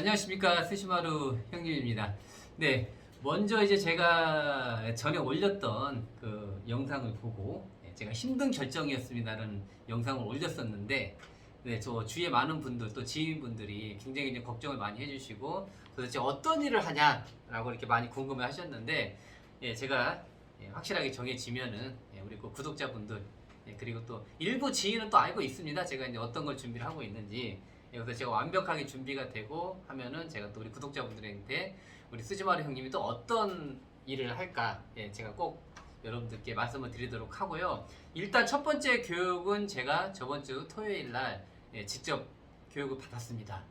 네, 안녕하십니까 스시마루 형님입니다. 네, 먼저 이제 제가 전에 올렸던 그 영상을 보고 네, 제가 힘든 결정이었습니다라는 영상을 올렸었는데 네, 저 주위에 많은 분들 또 지인분들이 굉장히 이제 걱정을 많이 해주시고 도대체 어떤 일을 하냐라고 이렇게 많이 궁금해 하셨는데 예, 제가 예, 확실하게 정해지면은 예, 우리 그 구독자분들 예, 그리고 또 일부 지인은 또 알고 있습니다. 제가 이제 어떤 걸 준비를 하고 있는지 예, 그래서 제가 완벽하게 준비가 되고 하면은 제가 또 우리 구독자분들한테 우리 스즈마루 형님이 또 어떤 일을 할까 예, 제가 꼭 여러분들께 말씀을 드리도록 하고요. 일단 첫 번째 교육은 제가 저번 주 토요일 날 예, 직접 교육을 받았습니다.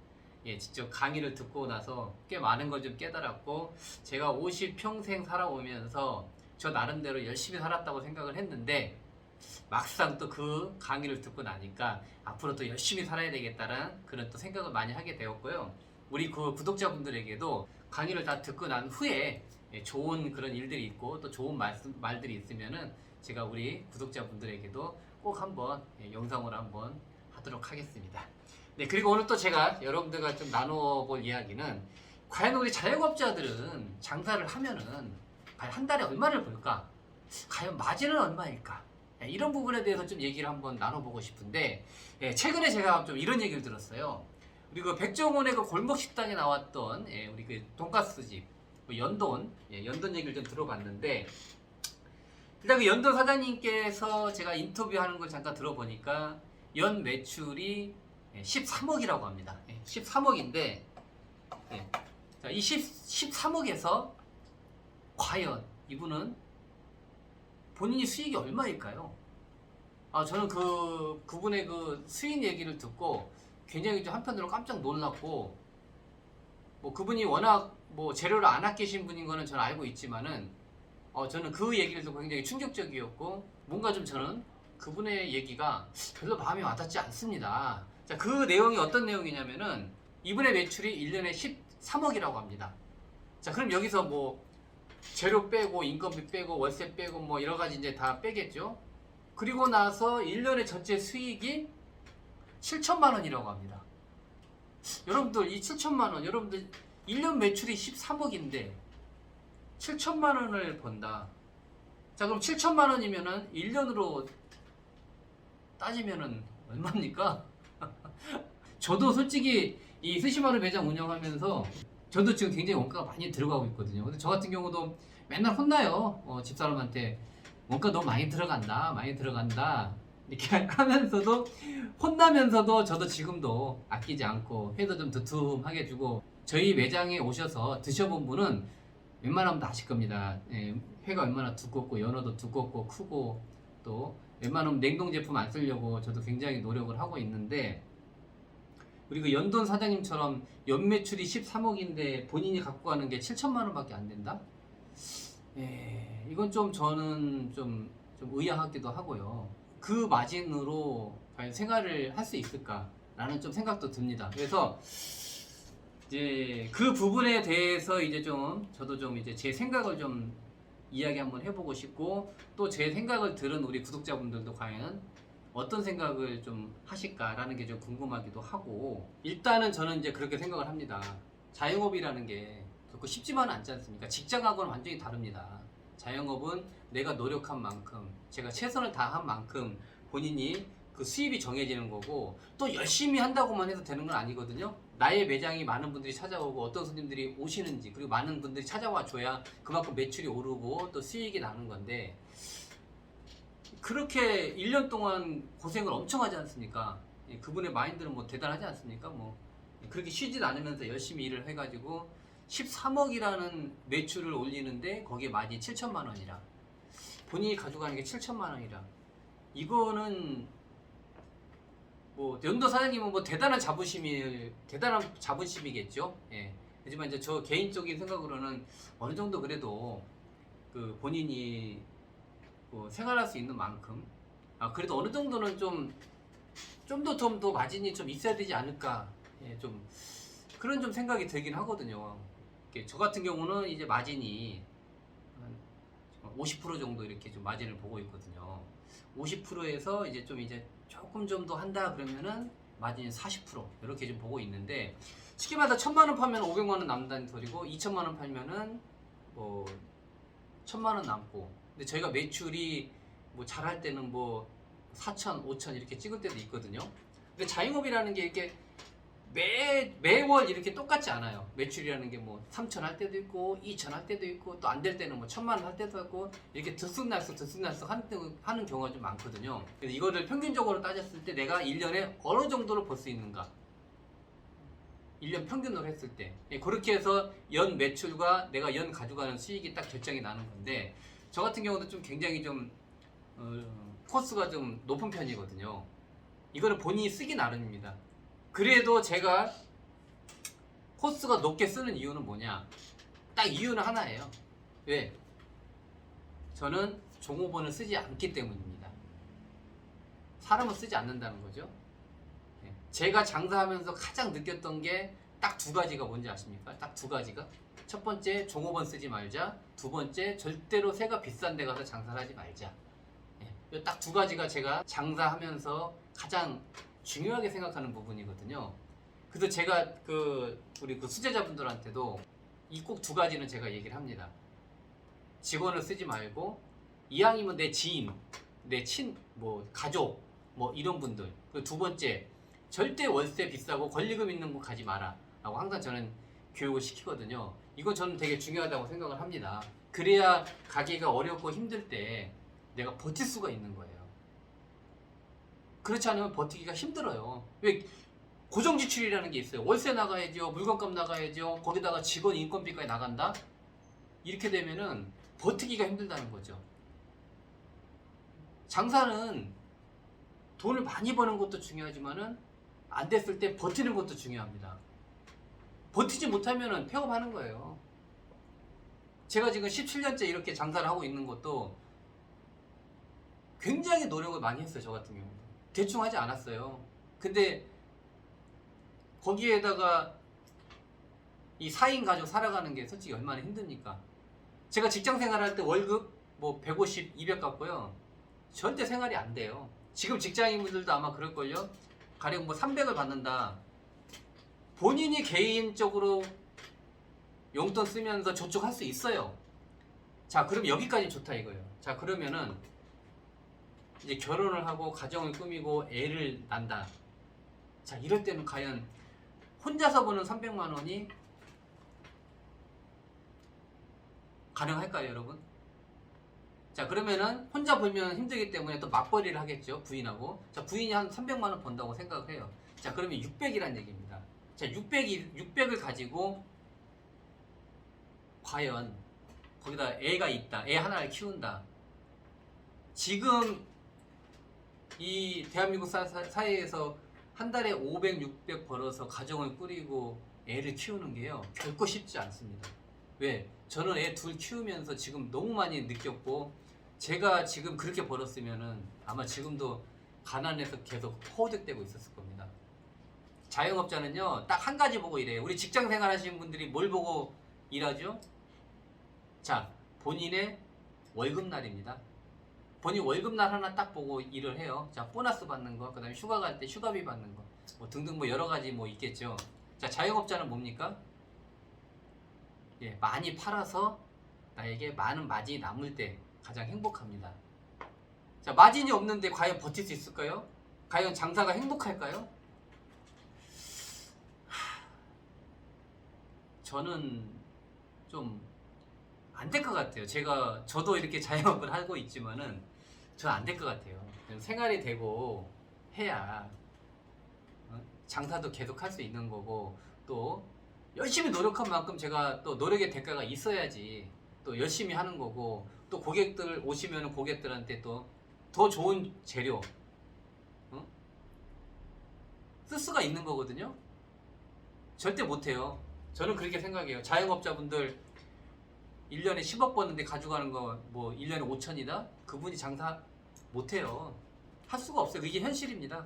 예, 직접 강의를 듣고 나서 꽤 많은 걸 좀 깨달았고 제가 50 평생 살아오면서 저 나름대로 열심히 살았다고 생각을 했는데 막상 또 그 강의를 듣고 나니까 앞으로 또 열심히 살아야 되겠다는 그런 또 생각을 많이 하게 되었고요. 우리 그 구독자분들에게도 강의를 다 듣고 난 후에 예, 좋은 그런 일들이 있고 또 좋은 말씀, 말들이 있으면은 제가 우리 구독자분들에게도 꼭 한번 예, 영상으로 한번 하도록 하겠습니다. 네, 그리고 오늘 또 제가 여러분들과 좀 나누어 볼 이야기는 과연 우리 자영업자들은 장사를 하면은 한 달에 얼마를 벌까? 과연 마진은 얼마일까? 예, 이런 부분에 대해서 좀 얘기를 한번 나눠보고 싶은데 예, 최근에 제가 좀 이런 얘기를 들었어요. 우리 그 백종원의 그 골목 식당에 나왔던 예, 우리 그 돈가스 집그 연돈 예, 연돈 얘기를 좀 들어봤는데 일단 그 연돈 사장님께서 제가 인터뷰하는 걸 잠깐 들어보니까 연 매출이 13억이라고 합니다. 13억인데 이 13억에서 과연 이분은 본인이 수익이 얼마일까요? 아 저는 그 그분의 그 수익 얘기를 듣고 굉장히 좀 한편으로 깜짝 놀랐고 뭐 그분이 워낙 뭐 재료를 안 아끼신 분인 거는 저는 알고 있지만은 어 저는 그 얘기를 듣고 굉장히 충격적이었고 뭔가 좀 저는 그분의 얘기가 별로 마음에 와닿지 않습니다. 자, 그 내용이 어떤 내용이냐면은 이분의 매출이 1년에 13억이라고 합니다. 자, 그럼 여기서 뭐 재료 빼고 인건비 빼고 월세 빼고 뭐 여러 가지 이제 다 빼겠죠. 그리고 나서 1년의 전체 수익이 7천만 원이라고 합니다. 여러분들 이 7천만 원, 여러분들 1년 매출이 13억인데 7천만 원을 번다. 자, 그럼 7천만 원이면은 1년으로 따지면은 얼마입니까? 저도 솔직히 이 스시마루 매장 운영하면서 저도 지금 굉장히 원가가 많이 들어가고 있거든요. 근데 저 같은 경우도 맨날 혼나요. 어, 집사람한테 원가 너무 많이 들어간다, 많이 들어간다. 이렇게 하면서도 혼나면서도 저도 지금도 아끼지 않고 회도 좀 두툼하게 주고 저희 매장에 오셔서 드셔본 분은 웬만하면 다 아실 겁니다. 예, 회가 얼마나 두껍고 연어도 두껍고 크고 또 웬만하면 냉동 제품 안 쓰려고 저도 굉장히 노력을 하고 있는데 우리 그 연돈 사장님처럼 연 매출이 13억인데 본인이 갖고 가는 게 7천만 원밖에 안 된다? 예, 이건 좀 저는 좀, 좀 의아하기도 하고요. 그 마진으로 과연 생활을 할 수 있을까라는 좀 생각도 듭니다. 그래서 이제 그 부분에 대해서 이제 좀 저도 좀 이제 제 생각을 좀 이야기 한번 해보고 싶고 또 제 생각을 들은 우리 구독자분들도 과연 어떤 생각을 좀 하실까라는 게 좀 궁금하기도 하고 일단은 저는 이제 그렇게 생각을 합니다. 자영업이라는 게 결코 쉽지만은 않지 않습니까? 직장하고는 완전히 다릅니다. 자영업은 내가 노력한 만큼 제가 최선을 다한 만큼 본인이 그 수입이 정해지는 거고 또 열심히 한다고만 해서 되는 건 아니거든요. 나의 매장이 많은 분들이 찾아오고 어떤 손님들이 오시는지 그리고 많은 분들이 찾아와 줘야 그만큼 매출이 오르고 또 수익이 나는 건데 그렇게 1년 동안 고생을 엄청 하지 않습니까? 예, 그분의 마인드는 뭐 대단하지 않습니까? 뭐 그렇게 쉬지 않으면서 열심히 일을 해가지고 13억이라는 매출을 올리는데 거기에 마진이 7천만 원이라 본인이 가져가는 게 7천만 원이라 이거는 뭐 연도 사장님은 뭐 대단한 자부심이 대단한 자부심이겠죠. 예. 하지만 이제 저 개인적인 생각으로는 어느 정도 그래도 그 본인이 뭐 생활할 수 있는 만큼 아 그래도 어느 정도는 좀 좀 더 좀 더 마진이 좀 있어야 되지 않을까 예, 좀 그런 좀 생각이 들긴 하거든요. 저 같은 경우는 이제 마진이 한50% 정도 이렇게 좀 마진을 보고 있거든요. 50%에서 이제 좀 이제 조금 좀 더 한다 그러면은 마진이 40% 이렇게 좀 보고 있는데 말해서 천만 원 팔면 500만 원 남는다는 소리고 2천만 원 팔면은 뭐 천만 원 남고 근데 저희가 매출이 뭐 잘할 때는 뭐 4천, 5천 이렇게 찍을 때도 있거든요. 근데 자영업이라는 게 이렇게 매 매월 이렇게 똑같지 않아요. 매출이라는 게 뭐 3천 할 때도 있고 2천 할 때도 있고 또 안 될 때는 뭐 천만 원할 때도 있고 이렇게 들쑥날쑥 들쑥날쑥 하는 경우가 좀 많거든요. 그래서 이거를 평균적으로 따졌을 때 내가 1년에 어느 정도로 벌 수 있는가? 1년 평균으로 했을 때 예, 그렇게 해서 연 매출과 내가 연 가져가는 수익이 딱 결정이 나는 건데 저 같은 경우도 좀 굉장히 좀 어, 코스가 좀 높은 편이거든요. 이거는 본인이 쓰기 나름입니다. 그래도 제가 코스가 높게 쓰는 이유는 뭐냐? 딱 이유는 하나예요. 왜? 저는 종업원을 쓰지 않기 때문입니다. 사람을 쓰지 않는다는 거죠. 예. 제가 장사하면서 가장 느꼈던 게 딱 두 가지가 뭔지 아십니까? 딱 두 가지가. 첫 번째, 종업원 쓰지 말자. 두 번째, 절대로 새가 비싼 데 가서 장사를 하지 말자. 예. 딱두 가지가 제가 장사하면서 가장 중요하게 생각하는 부분이거든요. 그래서 제가 그 우리 그 수제자분들한테도 이 꼭 두 가지는 제가 얘기를 합니다. 직원을 쓰지 말고 이왕이면 내 지인, 내 친, 뭐 가족, 뭐 이런 분들. 그리고 두 번째, 절대 월세 비싸고 권리금 있는 곳 가지 마라. 라고 항상 저는 교육을 시키거든요. 이거 저는 되게 중요하다고 생각을 합니다. 그래야 가게가 어렵고 힘들 때 내가 버틸 수가 있는 거예요. 그렇지 않으면 버티기가 힘들어요. 왜 고정 지출이라는 게 있어요. 월세 나가야죠, 물건값 나가야죠, 거기다가 직원 인건비까지 나간다. 이렇게 되면은 버티기가 힘들다는 거죠. 장사는 돈을 많이 버는 것도 중요하지만은 안 됐을 때 버티는 것도 중요합니다. 버티지 못하면은 폐업하는 거예요. 제가 지금 17년째 이렇게 장사를 하고 있는 것도 굉장히 노력을 많이 했어요. 저 같은 경우. 대충 하지 않았어요. 근데 거기에다가 이 4인 가족 살아가는 게 솔직히 얼마나 힘듭니까? 제가 직장 생활할 때 월급 뭐 150, 200 갖고요. 절대 생활이 안 돼요. 지금 직장인분들도 아마 그럴걸요? 가령 뭐 300을 받는다. 본인이 개인적으로 용돈 쓰면서 저축할 수 있어요. 자, 그럼 여기까지 좋다 이거예요. 자, 그러면은 이제 결혼을 하고 가정을 꾸미고 애를 낳는다. 자, 이럴 때는 과연 혼자서 버는 300만 원이 가능할까요, 여러분? 자, 그러면은 혼자 벌면 힘들기 때문에 또 맞벌이를 하겠죠, 부인하고. 자, 부인이 한 300만 원 번다고 생각을 해요. 자, 그러면 600이란 얘기입니다. 자, 600이 600을 가지고 과연 거기다 애가 있다. 애 하나를 키운다. 지금 이 대한민국 사, 사, 회에서한 달에 500, 600 벌어서 가정을 꾸리고 애를 키우는 게요. 결코 쉽지 않습니다. 왜? 저는 애 둘 키우면서 지금 너무 많이 느꼈고 제가 지금 그렇게 벌었으면은 아마 지금도 가난해서 계속 허우적대고 있었을 겁니다. 자영업자는요 딱 한 가지 보고 일해요. 우리 직장 생활 하시는 분들이 뭘 보고 일하죠? 자 본인의 월급날입니다. 본인 월급날 하나 딱 보고 일을 해요. 자 보너스 받는 거, 그다음에 휴가 갈 때 휴가비 받는 거, 뭐 등등 뭐 여러 가지 뭐 있겠죠. 자 자영업자는 뭡니까? 예 많이 팔아서 나에게 많은 마진이 남을 때 가장 행복합니다. 자 마진이 없는데 과연 버틸 수 있을까요? 과연 장사가 행복할까요? 저는 좀 안 될 것 같아요. 제가 저도 이렇게 자영업을 하고 있지만은 저는 안될 것 같아요. 생활이 되고 해야 어? 장사도 계속 할 수 있는 거고 또 열심히 노력한 만큼 제가 또 노력의 대가가 있어야지 또 열심히 하는 거고 또 고객들 오시면 고객들한테 또 더 좋은 재료 어? 쓸 수가 있는 거거든요. 절대 못해요. 저는 그렇게 생각해요. 자영업자분들 1년에 10억 버는데 가져가는 거 뭐 1년에 5천이다? 그분이 장사 못해요. 할 수가 없어요. 이게 현실입니다.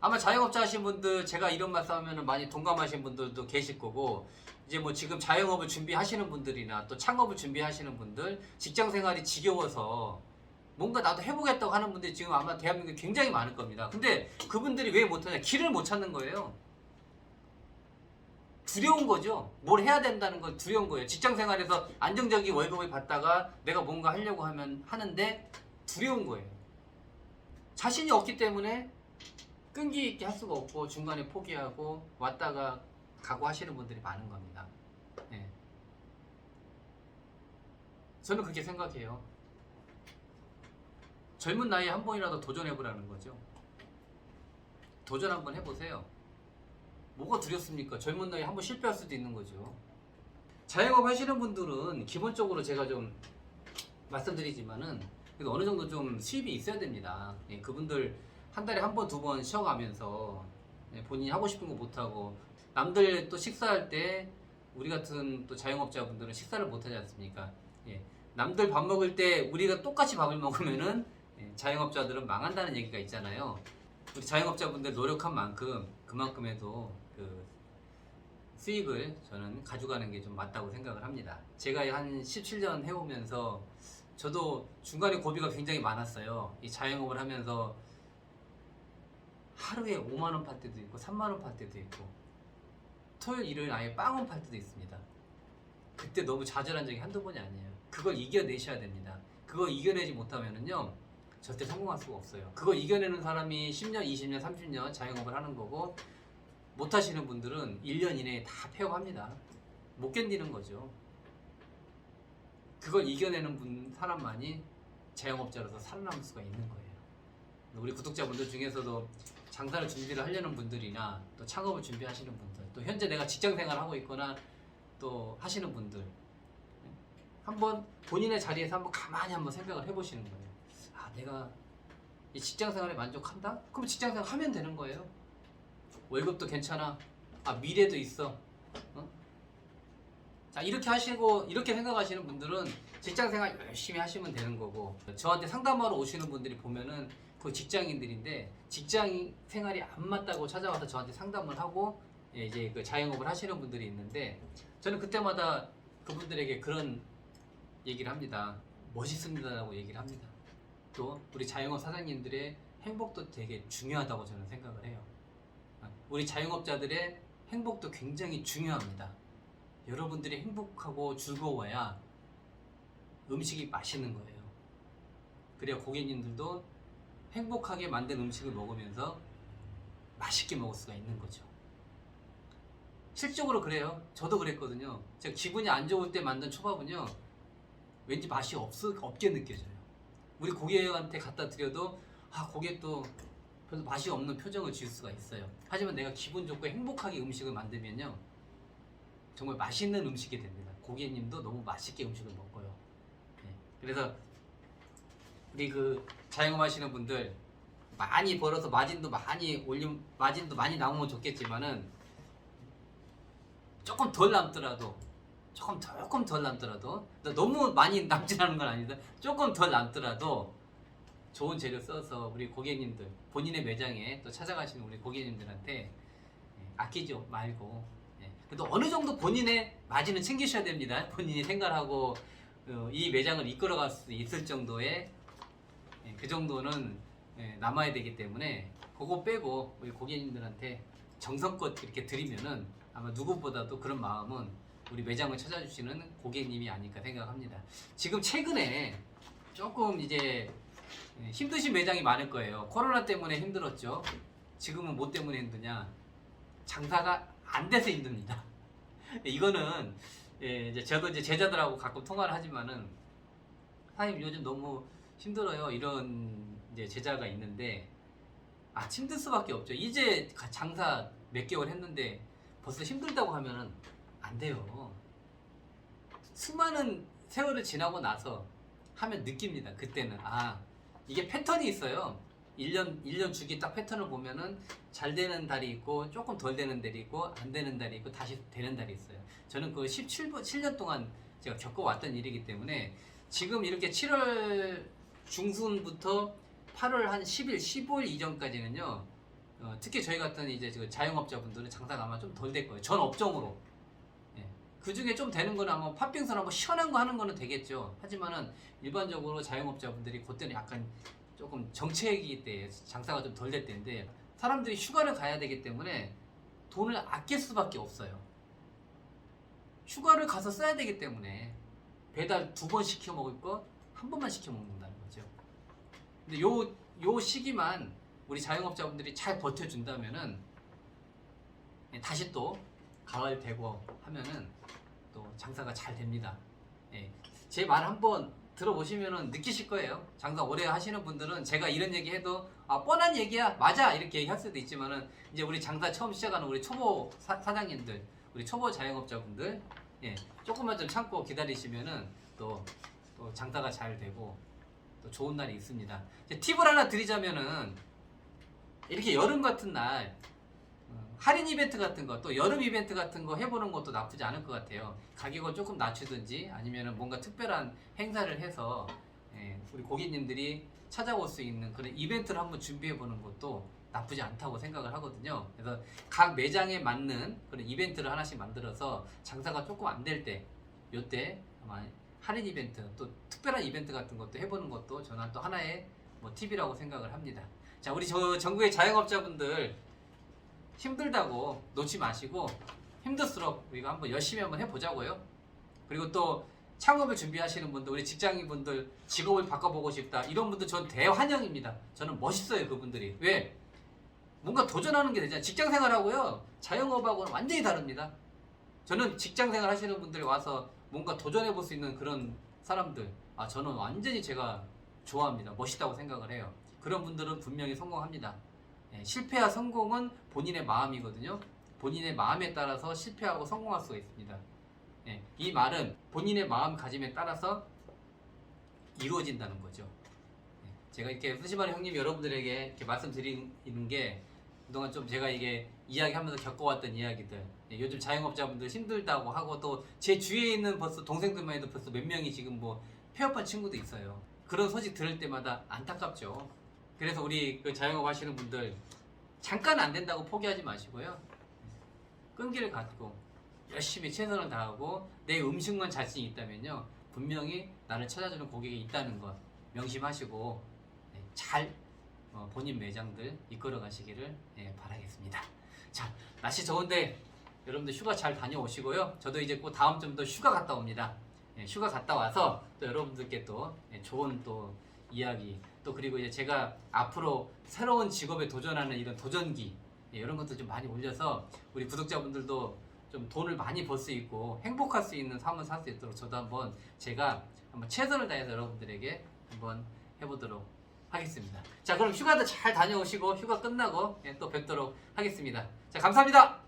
아마 자영업자 하신 분들 제가 이런 말씀 하면 많이 동감하신 분들도 계실 거고 이제 뭐 지금 자영업을 준비하시는 분들이나 또 창업을 준비하시는 분들 직장 생활이 지겨워서 뭔가 나도 해보겠다고 하는 분들이 지금 아마 대한민국에 굉장히 많을 겁니다. 근데 그분들이 왜 못하냐? 길을 못 찾는 거예요. 두려운 거죠. 뭘 해야 된다는 건 두려운 거예요. 직장 생활에서 안정적인 월급을 받다가 내가 뭔가 하려고 하면 하는데 두려운 거예요. 자신이 없기 때문에 끈기 있게 할 수가 없고 중간에 포기하고 왔다가 가고 하시는 분들이 많은 겁니다. 네. 저는 그렇게 생각해요. 젊은 나이에 한 번이라도 도전해보라는 거죠. 도전 한번 해보세요. 뭐가 두렵습니까? 젊은 나이에 한번 실패할 수도 있는 거죠. 자영업 하시는 분들은 기본적으로 제가 좀 말씀드리지만은 그래도 어느 정도 좀 수입이 있어야 됩니다. 예, 그분들 한 달에 한 번, 두 번 쉬어가면서 예, 본인이 하고 싶은 거 못하고 남들 또 식사할 때 우리 같은 또 자영업자분들은 식사를 못하지 않습니까? 예, 남들 밥 먹을 때 우리가 똑같이 밥을 먹으면은 예, 자영업자들은 망한다는 얘기가 있잖아요. 우리 자영업자분들 노력한 만큼 그만큼에도 그 수익을 저는 가져가는 게 좀 맞다고 생각을 합니다. 제가 한 17년 해오면서 저도 중간에 고비가 굉장히 많았어요. 이 자영업을 하면서 하루에 5만 원 팔 때도 있고 3만 원 팔 때도 있고 토요일 일요일 아예 빵원 팔 때도 있습니다. 그때 너무 좌절한 적이 한두 번이 아니에요. 그걸 이겨내셔야 됩니다. 그거 이겨내지 못하면은요 절대 성공할 수가 없어요. 그거 이겨내는 사람이 10년, 20년, 30년 자영업을 하는 거고 못 하시는 분들은 1년 이내에 다 폐업합니다. 못 견디는 거죠. 그걸 이겨내는 분 사람만이 자영업자로서 살아남을 수가 있는 거예요. 우리 구독자분들 중에서도 장사를 준비를 하려는 분들이나 또 창업을 준비하시는 분들, 또 현재 내가 직장 생활을 하고 있거나 또 하시는 분들 한번 본인의 자리에서 한번 가만히 한번 생각을 해보시는 거예요. 아, 내가 이 직장 생활에 만족한다? 그럼 직장 생활 하면 되는 거예요. 월급도 괜찮아. 아, 미래도 있어. 어? 자, 이렇게 하시고, 이렇게 생각하시는 분들은 직장 생활 열심히 하시면 되는 거고, 저한테 상담하러 오시는 분들이 보면은 그 직장인들인데, 직장 생활이 안 맞다고 찾아와서 저한테 상담을 하고, 예, 이제 그 자영업을 하시는 분들이 있는데, 저는 그때마다 그분들에게 그런 얘기를 합니다. 멋있습니다라고 얘기를 합니다. 또 우리 자영업 사장님들의 행복도 되게 중요하다고 저는 생각을 해요. 우리 자영업자들의 행복도 굉장히 중요합니다. 여러분들이 행복하고 즐거워야 음식이 맛있는 거예요. 그래야 고객님들도 행복하게 만든 음식을 먹으면서 맛있게 먹을 수가 있는 거죠. 실적으로 그래요. 저도 그랬거든요. 제가 기분이 안 좋을 때 만든 초밥은요, 왠지 맛이 없, 없게 느껴져요. 우리 고객한테 갖다 드려도, 아, 고객 또 별로 맛이 없는 표정을 지을 수가 있어요. 하지만 내가 기분 좋고 행복하게 음식을 만들면요, 정말 맛있는 음식이 됩니다. 고객님도 너무 맛있게 음식을 먹어요. 네. 그래서 우리 그 자영업 하시는 분들 많이 벌어서 마진도 많이 올림 마진도 많이 나오면 좋겠지만은 조금 덜 남더라도 조금 조금 덜 남더라도 너무 많이 남진 않은 건 아니다. 조금 덜 남더라도 좋은 재료 써서 우리 고객님들 본인의 매장에 또 찾아가시는 우리 고객님들한테 예, 아끼지 말고 예, 그래도 어느 정도 본인의 마진은 챙기셔야 됩니다. 본인이 생활하고 어, 이 매장을 이끌어갈 수 있을 정도의 예, 그 정도는 예, 남아야 되기 때문에 그거 빼고 우리 고객님들한테 정성껏 이렇게 드리면은 아마 누구보다도 그런 마음은 우리 매장을 찾아주시는 고객님이 아닐까 생각합니다. 지금 최근에 조금 이제 예, 힘드신 매장이 많을 거예요. 코로나 때문에 힘들었죠. 지금은 뭐 때문에 힘드냐? 장사가 안 돼서 힘듭니다. 이거는 예, 이제 저도 이제 제자들하고 가끔 통화를 하지만은 사장님 요즘 너무 힘들어요. 이런 이제 제자가 있는데 아 힘들 수밖에 없죠. 이제 가- 장사 몇 개월 했는데 벌써 힘들다고 하면은 안 돼요. 수많은 세월을 지나고 나서 하면 느낍니다. 그때는 아 이게 패턴이 있어요. 1년 1년 주기 딱 패턴을 보면은 잘 되는 달이 있고 조금 덜 되는 달이 있고 안 되는 달이 있고 다시 되는 달이 있어요. 저는 그 17번 7년 동안 제가 겪어왔던 일이기 때문에 지금 이렇게 7월 중순부터 8월 한 10일, 15일 이전까지는요. 어, 특히 저희 같은 이제 그 자영업자분들은 장사가 아마 좀 덜 될 거예요. 전 업종으로. 예. 그그 중에 좀 되는 거는 아마 팥빙수나 뭐 시원한 거 하는 거는 되겠죠. 하지만은 일반적으로 자영업자분들이 그때는 약간 조금 정체기 때 장사가 좀 덜 될 때인데 사람들이 휴가를 가야 되기 때문에 돈을 아낄 수밖에 없어요. 휴가를 가서 써야 되기 때문에 배달 두 번 시켜 먹을 거 한 번만 시켜 먹는다는 거죠. 근데 요, 요 시기만 우리 자영업자분들이 잘 버텨준다면은 예, 다시 또 가을 되고 하면은 또 장사가 잘 됩니다. 예, 제 말 한번 들어보시면은 느끼실 거예요. 장사 오래 하시는 분들은 제가 이런 얘기 해도 아 뻔한 얘기야 맞아 이렇게 얘기할 수도 있지만은 이제 우리 장사 처음 시작하는 우리 초보 사, 사장님들 우리 초보 자영업자분들 예 조금만 좀 참고 기다리시면은 또, 또 장사가 잘 되고 또 좋은 날이 있습니다. 팁을 하나 드리자면은 이렇게 여름 같은 날 어, 할인 이벤트 같은 거 또 여름 이벤트 같은 거 해보는 것도 나쁘지 않을 것 같아요. 가격을 조금 낮추든지 아니면은 뭔가 특별한 행사를 해서 예, 우리 고객님들이 찾아올 수 있는 그런 이벤트를 한번 준비해 보는 것도 나쁘지 않다고 생각을 하거든요. 그래서 각 매장에 맞는 그런 이벤트를 하나씩 만들어서 장사가 조금 안 될 때, 요때 아마 할인 이벤트 또 특별한 이벤트 같은 것도 해보는 것도 저는 또 하나의 뭐 팁이라고 생각을 합니다. 자, 우리 저 전국의 자영업자분들 힘들다고 놓지 마시고 힘들수록 우리가 한번 열심히 한번 해보자고요. 그리고 또 창업을 준비하시는 분들, 우리 직장인분들 직업을 바꿔보고 싶다 이런 분들 전 대환영입니다. 저는 멋있어요 그분들이 왜? 뭔가 도전하는 게 되잖아요. 직장 생활하고요 자영업하고는 완전히 다릅니다. 저는 직장 생활 하시는 분들이 와서 뭔가 도전해 볼 수 있는 그런 사람들, 아 저는 완전히 제가 좋아합니다. 멋있다고 생각을 해요. 그런 분들은 분명히 성공합니다. 예, 실패와 성공은 본인의 마음이거든요. 본인의 마음에 따라서 실패하고 성공할 수가 있습니다. 예, 이 말은 본인의 마음가짐에 따라서 이루어진다는 거죠. 예, 제가 이렇게 수시마리 형님 여러분들에게 이렇게 말씀드리는 게 그동안 좀 제가 이게 이야기하면서 겪어왔던 이야기들 예, 요즘 자영업자분들 힘들다고 하고 또 제 주위에 있는 벌써 동생들만 해도 벌써 몇 명이 지금 뭐 폐업한 친구도 있어요. 그런 소식 들을 때마다 안타깝죠. 그래서 우리 그 자영업 하시는 분들 잠깐 안 된다고 포기하지 마시고요. 끈기를 갖고 열심히 최선을 다하고 내 음식만 자신이 있다면요. 분명히 나를 찾아주는 고객이 있다는 것 명심하시고 네, 잘 어, 본인 매장들 이끌어 가시기를 예, 바라겠습니다. 자, 날씨 좋은데 여러분들 휴가 잘 다녀오시고요. 저도 이제 곧 다음 주부터 휴가 갔다 옵니다. 예, 휴가 갔다 와서 또 여러분들께 또 예, 좋은 또 이야기 또 그리고 이제 제가 앞으로 새로운 직업에 도전하는 이런 도전기 예, 이런 것도 좀 많이 올려서 우리 구독자분들도 좀 돈을 많이 벌 수 있고 행복할 수 있는 삶을 살 수 있도록 저도 한번 제가 한번 최선을 다해서 여러분들에게 한번 해보도록 하겠습니다. 자 그럼 휴가도 잘 다녀오시고 휴가 끝나고 예, 또 뵙도록 하겠습니다. 자 감사합니다.